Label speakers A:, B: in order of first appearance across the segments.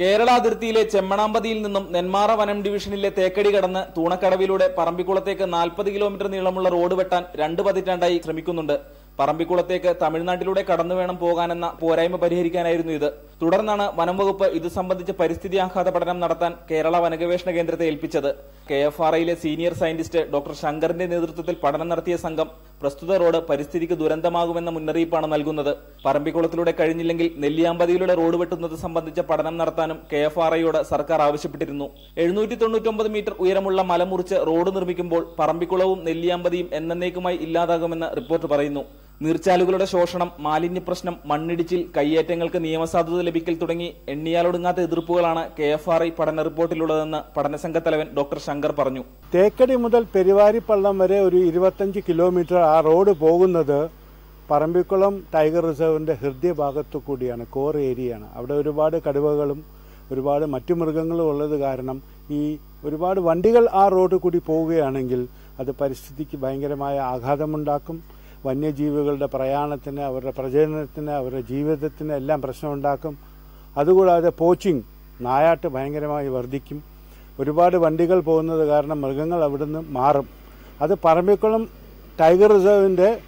A: കേരള അതിർത്തിയിലെ ചെമ്മണാമ്പതിയിൽ നിന്നും നെന്മാറ വനം ഡിവിഷനിലെ തേക്കടി കടന്ന് തൂണക്കടവിലൂടെ പറമ്പിക്കുളത്തേക്ക് നാൽപ്പത് കിലോമീറ്റർ നീളമുള്ള റോഡ് വെട്ടാൻ രണ്ട് പതിറ്റാണ്ടായി ശ്രമിക്കുന്നുണ്ട്. പറമ്പിക്കുളത്തേക്ക് തമിഴ്നാട്ടിലൂടെ കടന്നു വേണം പോകാനെന്ന പോരായ്മ പരിഹരിക്കാനായിരുന്നു ഇത്. തുടർന്നാണ് വനം വകുപ്പ് ഇത് സംബന്ധിച്ച പരിസ്ഥിതി ആഘാത പഠനം നടത്താൻ കേരള വനഗവേഷണ കേന്ദ്രത്തെ ഏൽപ്പിച്ചത്. കെ എഫ് ആർ ഐയിലെ സീനിയർ സയന്റിസ്റ്റ് ഡോക്ടർ ശങ്കറിന്റെ നേതൃത്വത്തിൽ പഠനം നടത്തിയ സംഘം പ്രസ്തുത റോഡ് പരിസ്ഥിതിക്ക് ദുരന്തമാകുമെന്ന മുന്നറിയിപ്പാണ് നൽകുന്നത്. പറമ്പിക്കുളത്തിലൂടെ കഴിഞ്ഞില്ലെങ്കിൽ നെല്ലിയാമ്പതിയിലൂടെ റോഡ് വെട്ടുന്നത് സംബന്ധിച്ച പഠനം നടത്താനും കെ എഫ് ആർ ഐയോട് സർക്കാർ ആവശ്യപ്പെട്ടിരുന്നു. എഴുന്നൂറ്റി തൊണ്ണൂറ്റൊമ്പത് മീറ്റർ ഉയരമുള്ള മലമുറിച്ച് റോഡ് നിർമ്മിക്കുമ്പോൾ പറമ്പിക്കുളവും നെല്ലിയാമ്പതിയും എന്നേക്കുമായി ഇല്ലാതാകുമെന്ന് റിപ്പോർട്ട് പറയുന്നു. നീർച്ചാലുകളുടെ ശോഷണം മാലിന്യപ്രശ്നം മണ്ണിടിച്ചിൽ കയ്യേറ്റങ്ങൾക്ക് നിയമസാധുത ലഭിക്കൽ തുടങ്ങി എണ്ണിയാലൊടുങ്ങാത്ത എതിർപ്പുകളാണ് കെ എഫ് ആർ ഐ പഠന റിപ്പോർട്ടിലുള്ളതെന്ന് പഠനസംഘ തലവൻ ഡോക്ടർ ശങ്കർ പറഞ്ഞു.
B: തേക്കടി മുതൽ പെരുവാരിപ്പള്ളം വരെ ഒരു ഇരുപത്തഞ്ച് കിലോമീറ്റർ ആ റോഡ് പോകുന്നത് പറമ്പിക്കുളം ടൈഗർ റിസർവിന്റെ ഹൃദയഭാഗത്തു കൂടിയാണ് കോർ ഏരിയയാണ്. അവിടെ ഒരുപാട് കടുവകളും ഒരുപാട് മറ്റു മൃഗങ്ങളും ഉള്ളത് കാരണം ഈ ഒരുപാട് വണ്ടികൾ ആ റോഡ് കൂടി പോവുകയാണെങ്കിൽ അത് പരിസ്ഥിതിക്ക് ഭയങ്കരമായ ആഘാതമുണ്ടാക്കും. വന്യജീവികളുടെ പ്രയാണത്തിന് അവരുടെ പ്രജനനത്തിന് അവരുടെ ജീവിതത്തിന് എല്ലാം പ്രശ്നമുണ്ടാക്കും. അതുകൂടാതെ പോച്ചിങ് നായാട്ട് ഭയങ്കരമായി വർദ്ധിക്കും. ഒരുപാട് വണ്ടികൾ പോകുന്നത് കാരണം മൃഗങ്ങൾ അവിടുന്ന് മാറും. അത് പറമ്പിക്കുളം ടൈഗർ റിസർവിന്റെ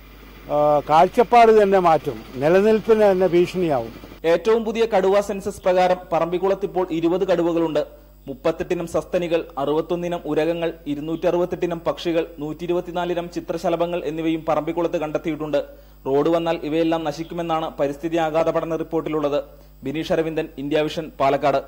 B: ആ, കാഴ്ചപ്പാട് തന്നെ മാറ്റും. നിലനിൽപ്പിന് തന്നെ ഭീഷണിയാവും.
A: ഏറ്റവും പുതിയ കടുവ സെൻസസ് പ്രകാരം പറമ്പിക്കുളത്ത് ഇപ്പോൾ ഇരുപത് കടുവകളുണ്ട്. മുപ്പത്തെട്ടിനം സസ്തനികൾ അറുപത്തൊന്നിനം ഉരകങ്ങൾ ഇരുന്നൂറ്റി അറുപത്തെട്ടിനം പക്ഷികൾ നൂറ്റി ഇരുപത്തിനാലിനം ചിത്രശലഭങ്ങൾ എന്നിവയും പറമ്പിക്കുളത്ത് കണ്ടെത്തിയിട്ടുണ്ട്. റോഡ് വന്നാൽ ഇവയെല്ലാം നശിക്കുമെന്നാണ് പരിസ്ഥിതി ആഘാത പഠന റിപ്പോർട്ടിലുള്ളത്. Bineesh Aravindan India Vision Palakkad.